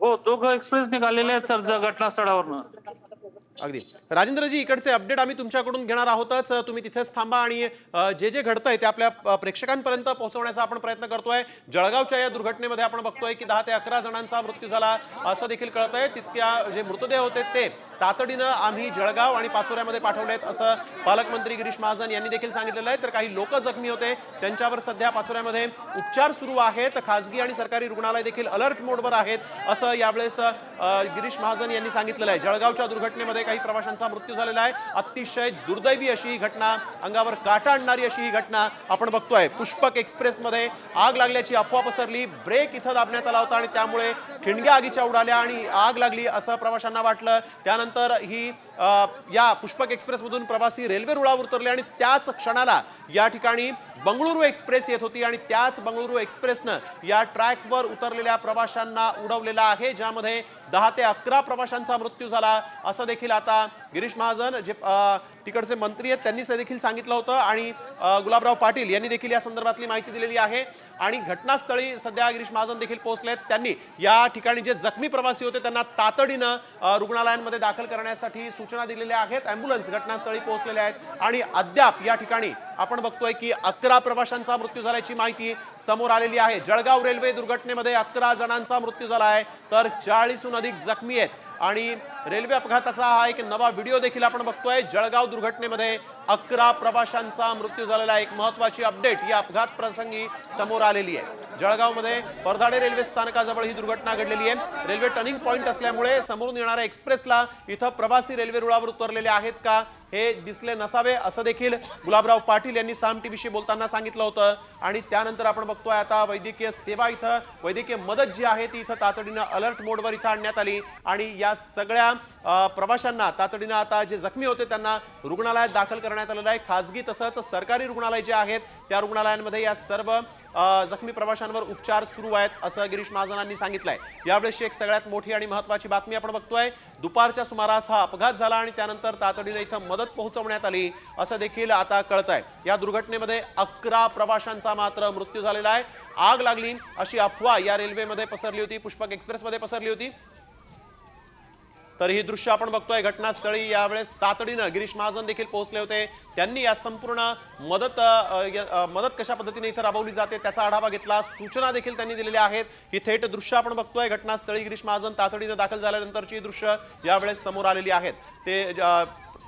हो दोघं एक्सप्रेस निघालेले आहेत सर घटनास्थळावरनं. अगदी. राजेंद्रजी इकडचे अपडेट आम्ही तुमच्याकडून घेणार आहोतच. तुम्ही तिथेच थांबा आणि जे जे जे घडतंय ते आपल्या प्रेक्षकांपर्यंत पोहोचवण्याचा आपण प्रयत्न करतोय. जळगावच्या या दुर्घटनेमध्ये आपण बघतोय की दहा ते अकरा जणांचा मृत्यू झाला. असं देखील कळत आहे तितक्या जे मृतदेह होते ते तातडीनं आम्ही जळगाव आणि पाचोऱ्यामध्ये पाठवले आहेत असं पालकमंत्री गिरीश महाजन यांनी देखील सांगितलेलं आहे. तर काही लोक जखमी होते. त्यांच्यावर सध्या पाचोऱ्यामध्ये उपचार सुरू आहेत. खासगी आणि सरकारी रुग्णालय देखील अलर्ट मोडवर आहेत असं यावेळेस गिरीश महाजन यांनी सांगितलेलं आहे जळगावच्या दुर्घटनेमध्ये काही प्रवाशांचा मृत्यू झालेला आहे. अतिशय दुर्दैवी अशी ही घटना अंगावर काटा आणणारी अशी ही घटना आपण बघतोय. पुष्पक एक्सप्रेसमध्ये आग लागल्याची अफवा पसरली ब्रेक इथं दाबण्यात आला होता आणि त्यामुळे ठिणग्या आगीच्या उडाल्या आणि आग लागली असं प्रवाशांना वाटलं. त्यानंतर ही या पुष्पक एक्सप्रेसमधून प्रवासी रेल्वे रुळावर उतरले आणि त्याच क्षणाला या ठिकाणी बंगळुरू एक्सप्रेस येत होती आणि त्याच बंगळुरू एक्सप्रेसनं या ट्रॅकवर उतरलेल्या प्रवाशांना उडवलेला आहे ज्यामध्ये दहा ते अकरा प्रवाशांचा मृत्यू झाला. असं देखील आता गिरीश महाजन जे तिकडचे मंत्री आहेत त्यांनीच देखील सांगितलं होतं आणि गुलाबराव पाटील यांनी देखील या संदर्भातली माहिती दिलेली आहे. आणि घटनास्थळी सध्या गिरीश महाजन देखील पोहोचले आहेत त्यांनी या ठिकाणी जे जखमी प्रवासी होते त्यांना तातडीनं रुग्णालयांमध्ये दाखल करण्यासाठी सूचना दिलेल्या आहेत. ॲम्ब्युलन्स घटनास्थळी पोहोचलेल्या आहेत. आणि अद्याप या ठिकाणी आपण बघतोय की अकरा प्रवाशांचा मृत्यू झाल्याची माहिती समोर आलेली आहे. जळगाव रेल्वे दुर्घटनेमध्ये अकरा जणांचा मृत्यू झाला आहे. तर चाळीसहून अधिक जखमी आहेत. आणि रेल्वे अपघाताचा हा एक नवा व्हिडिओ देखील आपण बघतोय जळगाव दुर्घटनेमध्ये. अकरा प्रवाशांचा मृत्यू झालेला एक महत्वाची अपडेट या अपघात प्रसंगी समोर आलेली आहे. जळगावमध्ये परधाडे रेल्वे स्थानकाजवळ ही दुर्घटना घडलेली आहे. रेल्वे टर्निंग पॉईंट असल्यामुळे समोरून येणाऱ्या एक्सप्रेसला इथं प्रवासी रेल्वे रुळावर उतरलेले आहेत का हे दिसले नसावे असं देखील गुलाबराव पाटील यांनी साम टीव्हीशी बोलताना सांगितलं होतं. आणि त्यानंतर आपण बघतोय आता वैद्यकीय सेवा इथं वैद्यकीय मदत जी आहे ती इथं तातडीनं अलर्ट मोडवर इथं आणण्यात आली. आणि या सगळ्या प्रवाशांना तातडीनं आता जे जखमी होते त्यांना रुग्णालयात दाखल करण्यात आलेलं आहे. खासगी तसंच सरकारी रुग्णालय जे आहेत त्या रुग्णालयांमध्ये या सर्व जखमी प्रवाशांवर उपचार सुरू आहेत असं गिरीश महाजनांनी सांगितलंय. यावेळेसची एक सगळ्यात मोठी आणि महत्वाची बातमी आपण बघतोय. दुपारच्या सुमारास हा अपघात झाला आणि त्यानंतर तातडीने इथं मदत पोहोचवण्यात आली असं देखील आता कळत आहे या दुर्घटनेमध्ये अकरा प्रवाशांचा मात्र मृत्यू झालेला आहे. आग लागली अशी अफवा या रेल्वेमध्ये पसरली होती पुष्पक एक्सप्रेसमध्ये पसरली होती. तर ही दृश्य आपण बघतोय घटनास्थळी. यावेळेस तातडीनं गिरीश महाजन देखील पोहोचले होते. त्यांनी या संपूर्ण मदत मदत कशा पद्धतीने इथं राबवली जाते त्याचा आढावा घेतला. सूचना देखील त्यांनी दिलेल्या आहेत. ही थेट दृश्य आपण बघतोय. घटनास्थळी गिरीश महाजन तातडीनं दाखल झाल्यानंतरची दृश्य यावेळेस समोर आलेली आहेत. ते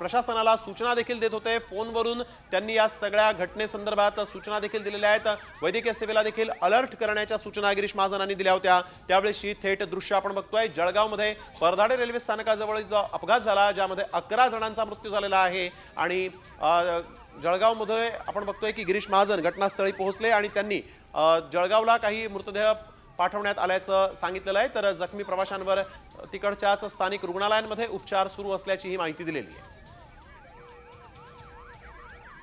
प्रशासनाला सूचना देखील देत होते. फोनवरून त्यांनी या सगळ्या घटनेसंदर्भात सूचना देखील दिलेल्या आहेत. वैद्यकीय सेवेला देखील अलर्ट करण्याच्या सूचना गिरीश महाजनांनी दिल्या होत्या. त्यावेळेशी थेट दृश्य आपण बघतोय. जळगावमध्ये परधाडे रेल्वे स्थानकाजवळ जो अपघात झाला ज्यामध्ये अकरा जणांचा मृत्यू झालेला आहे आणि जळगावमध्ये आपण बघतोय की गिरीश महाजन घटनास्थळी पोहोचले आणि त्यांनी जळगावला काही मृतदेह पाठवण्यात आल्याचं सांगितलेलं आहे. तर जखमी प्रवाशांवर तिकडच्याच स्थानिक रुग्णालयांमध्ये उपचार सुरू असल्याची ही माहिती दिलेली आहे.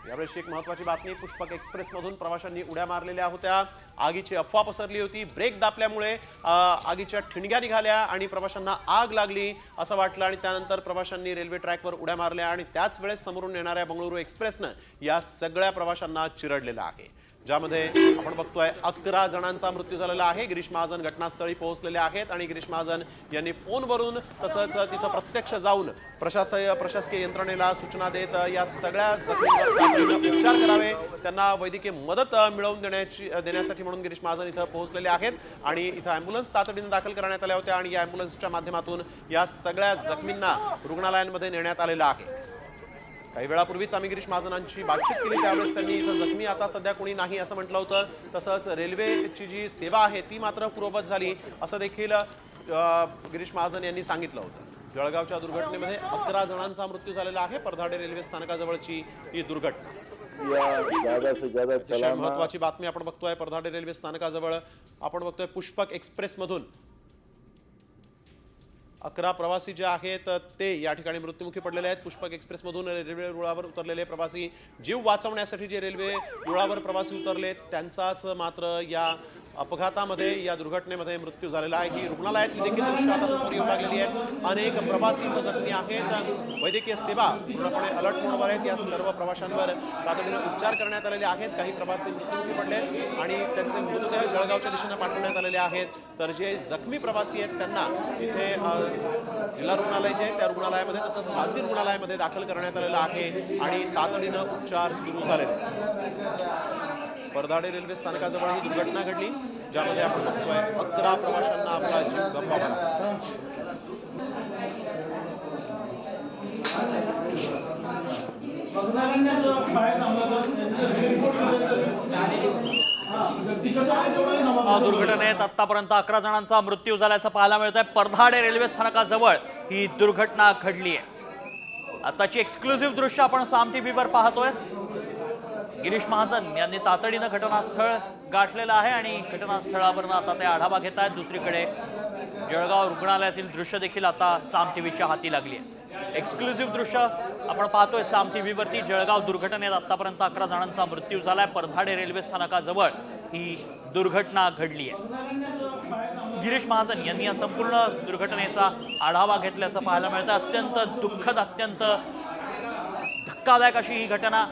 यावेळेस एक महत्वाची बातमी पुष्पक एक्सप्रेस मधून प्रवाशांनी उड्या मारलेल्या होत्या. आगीची अफवा पसरली होती ब्रेक दापल्यामुळे आगीच्या ठिणग्या निघाल्या आणि प्रवाशांना आग लागली असं वाटलं आणि त्यानंतर प्रवाशांनी रेल्वे ट्रॅकवर उड्या मारल्या आणि त्याच वेळेस समोरून येणाऱ्या बंगळुरू एक्सप्रेसनं या सगळ्या प्रवाशांना चिरडलेलं आहे. ज्यामध्ये आपण बघतोय अकरा जणांचा मृत्यू झालेला आहे. गिरीश महाजन घटनास्थळी पोहोचलेले आहेत आणि गिरीश महाजन यांनी फोनवरून तसंच तिथं प्रत्यक्ष जाऊन प्रशासकीय प्रशासकीय यंत्रणेला सूचना देत या सगळ्या जखमींवर उपचार करावे. त्यांना वैद्यकीय मदत मिळवून देण्याची देण्यासाठी म्हणून गिरीश महाजन इथं पोहोचलेले आहेत आणि इथं अँब्युलन्स तातडीने दाखल करण्यात आल्या होत्या आणि या अँब्युलन्सच्या माध्यमातून या सगळ्या जखमींना रुग्णालयांमध्ये नेण्यात आलेलं आहे. काही वेळापूर्वीच आम्ही गिरीश महाजनांची बातचीत केली त्यावेळेस त्यांनी इथं जखमी आता सध्या कोणी नाही असं म्हटलं होतं. तसंच रेल्वेची जी सेवा आहे ती मात्र पूर्ववत झाली असं देखील गिरीश महाजन यांनी सांगितलं होतं. जळगावच्या दुर्घटनेमध्ये अकरा जणांचा मृत्यू झालेला आहे परधाडे रेल्वे स्थानकाजवळची ही दुर्घटना. अतिशय महत्वाची बातमी आपण बघतोय परधाडे रेल्वे स्थानकाजवळ आपण बघतोय पुष्पक एक्सप्रेसमधून अकरा प्रवासी जे आहेत ते या ठिकाणी मृत्युमुखी पडलेले आहेत. पुष्पक एक्सप्रेसमधून रेल्वे रुळावर उतरलेले प्रवासी जीव वाचवण्यासाठी जे रेल्वे रुळावर प्रवासी उतरले त्यांचाच मात्र या अपघातामध्ये या दुर्घटनेमध्ये मृत्यू झालेला आहे. ही रुग्णालयातली देखील दृश्य आता समोर येऊ लागलेली आहेत. अनेक प्रवासी जखमी आहेत. वैद्यकीय सेवा पूर्णपणे अलर्ट मोडवर आहेत. या सर्व प्रवाशांवर तातडीनं उपचार करण्यात आलेले आहेत. काही प्रवासी मृत्यू पडले आहेत आणि त्यांचे मृतदेह जळगावच्या दिशेनं पाठवण्यात आलेले आहेत. तर जे जखमी प्रवासी आहेत त्यांना इथे जिल्हा रुग्णालय जे आहे त्या रुग्णालयामध्ये तसंच खासगी रुग्णालयामध्ये दाखल करण्यात आलेलं आहे आणि तातडीनं उपचार सुरू झालेले आहेत. परदाडे रेल्वे स्थानकाजवळ ही दुर्घटना घडली ज्यामध्ये आपण बघतोय अकरा प्रवाशांना आपला जीव गमवावा दुर्घटनेत आतापर्यंत अकरा जणांचा मृत्यू झाल्याचं पाहायला मिळत आहे परधाडे रेल्वे स्थानकाजवळ ही दुर्घटना घडली आहे आताची एक्सक्लुझिव्ह दृश्य आपण साम टीव्हीवर पाहतोय गिरीश महाजन यांनी तातडीनं घटनास्थळ गाठलेलं आहे आणि घटनास्थळावरनं आता ते आढावा घेत आहेत. दुसरीकडे जळगाव रुग्णालयातील दृश्य देखील आता साम टीव्हीच्या हाती लागली आहे. एक्सक्लुझिव्ह दृश्य आपण पाहतोय साम टीव्हीवरती. जळगाव दुर्घटनेत आतापर्यंत अकरा जणांचा मृत्यू झालाय. परधाडे रेल्वे स्थानकाजवळ ही दुर्घटना घडली आहे. गिरीश महाजन यांनी या संपूर्ण दुर्घटनेचा आढावा घेतल्याचं पाहायला मिळतं अत्यंत दुःखद अत्यंत धक्कादायक अशी ही घटना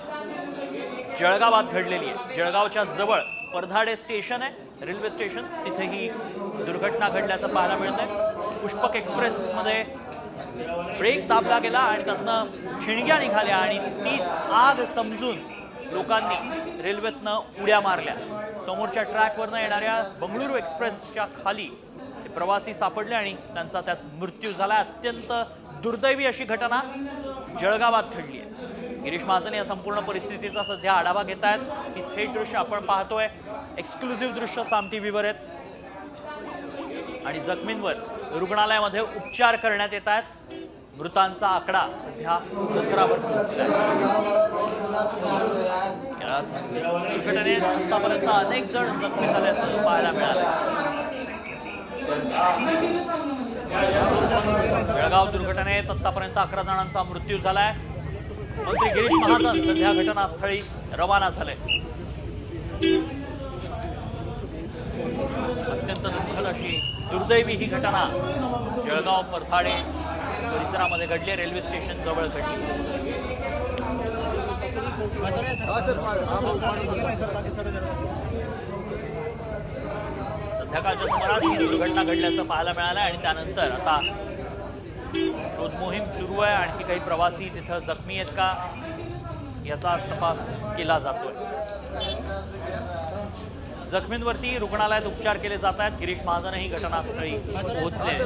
जळगावात घडलेली आहे. जळगावच्या जवळ परधाडे स्टेशन आहे रेल्वे स्टेशन. तिथे ही दुर्घटना घडल्याचं पाहायला मिळत आहे पुष्पक एक्सप्रेसमध्ये ब्रेक दाबला गेला आणि त्यातनं ठिणग्या निघाल्या आणि तीच आग समजून लोकांनी रेल्वेतनं उड्या मारल्या. समोरच्या ट्रॅकवरनं येणाऱ्या बंगळुरू एक्सप्रेसच्या खाली ते प्रवासी सापडले आणि त्यांचा त्यात मृत्यू झाला. अत्यंत दुर्दैवी अशी घटना जळगावात घडली आहे. गिरीश महाजन या संपूर्ण परिस्थितीचा सध्या आढावा घेत आहेत. ही थेट दृश्य आपण पाहतोय. एक्सक्लुझिव्ह दृश्य साम टीव्हीवर आहेत. आणि जखमींवर रुग्णालयामध्ये उपचार करण्यात येत आहेत. मृतांचा आकडा सध्या अकरावर पोहोचला दुर्घटनेत आतापर्यंत अनेक जण जखमी झाल्याचं पाहायला मिळालं जळगाव दुर्घटनेत आतापर्यंत अकरा जणांचा मृत्यू झालाय. मंत्री गिरीश महाजन सध्या घटनास्थळी रवाना झाले. अत्यंत दुःखद अशी दुर्दैवी ही घटना जळगाव परथाडे परिसरामध्ये घडली रेल्वे स्टेशन जवळ घडली. संध्याकाळच्या सुमारास ही दुर्घटना घडल्याचं पाहायला मिळालं आणि त्यानंतर आता शोध मोहीम सुरू आहे. आणखी काही प्रवासी तिथं जखमी आहेत का? याचा तपास केला जातोय. जखमींवरती रुग्णालयात उपचार केले जात आहेत. गिरीश महाजनही घटनास्थळी पोहोचले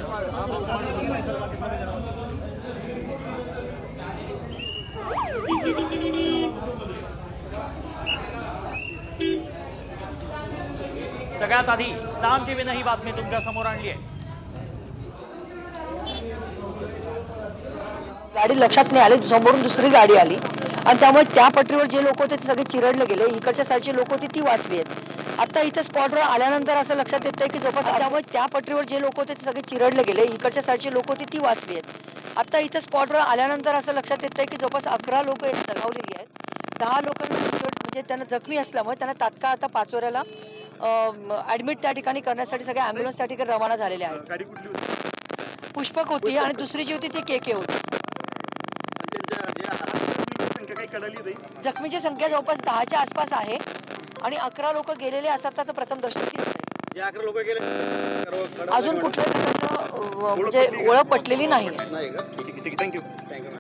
सगळ्यात आधी साम टीव्हीनं ही बातमी तुमच्यासमोर आणली आहे. गाडी लक्षात नाही आली समोरून दुसरी गाडी आली. आणि त्यामुळे त्या पटरीवर जे लोक होते ते सगळे चिरडले गेले. इकडच्या साईडची लोक होती ती वाचली आहेत. आता इथं स्पॉटवर आल्यानंतर असं लक्षात येतंय की जवळपास त्यामुळे त्या पटरीवर जे लोक होते ते सगळे चिरडले गेले. इकडच्या साईडची लोक होती ती वाचली आहेत. आता इथं स्पॉटवर आल्यानंतर असं लक्षात येतंय की जवळपास अकरा लोक दगावलेली आहेत. दहा लोकांना म्हणजे त्यांना जखमी असल्यामुळे त्यांना तात्काळ आता पाचोऱ्याला ऍडमिट त्या ठिकाणी करण्यासाठी सगळे अँब्युलन्स त्या ठिकाणी रवाना झालेले आहेत. पुष्पक होती आणि दुसरी जी होती ती के के होती आणि त्यांच्या जे आहार- संख्या काही कळाली नाही. जखमीची संख्या जवळपास दहाच्या आसपास आहे. आणि अकरा लोक गेलेले असतात त्याचं प्रथम. जे अकरा लोक गेले अजून प्रकारचं अं, म्हणजे ओळख पटलेली नाही. आहे आहे. थँक्यू थँक्यू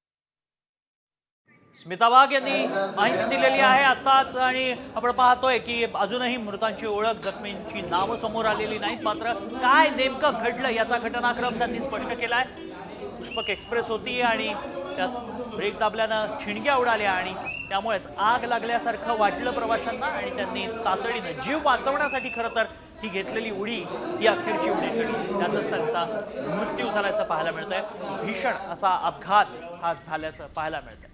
स्मिता वाघ यांनी माहिती दिलेली आहे आताच आणि आपण पाहतोय की अजूनही मृतांची ओळख जखमींची नावं समोर आलेली नाहीत. मात्र काय नेमकं घडलं याचा घटनाक्रम त्यांनी स्पष्ट केलाय. पुष्पक एक्सप्रेस होती आणि त्यात ब्रेक दाबल्यानं छिणग्या उडाल्या आणि त्यामुळेच आग लागल्यासारखं वाटलं प्रवाशांना आणि त्यांनी तातडीनं जीव वाचवण्यासाठी खरं तर ही घेतलेली उडी ही अखेरची उडी ठरली. त्यातच त्यांचा मृत्यू झाल्याचं पाहायला मिळतंय. भीषण असा अपघात हा झाल्याचं पाहायला मिळतंय.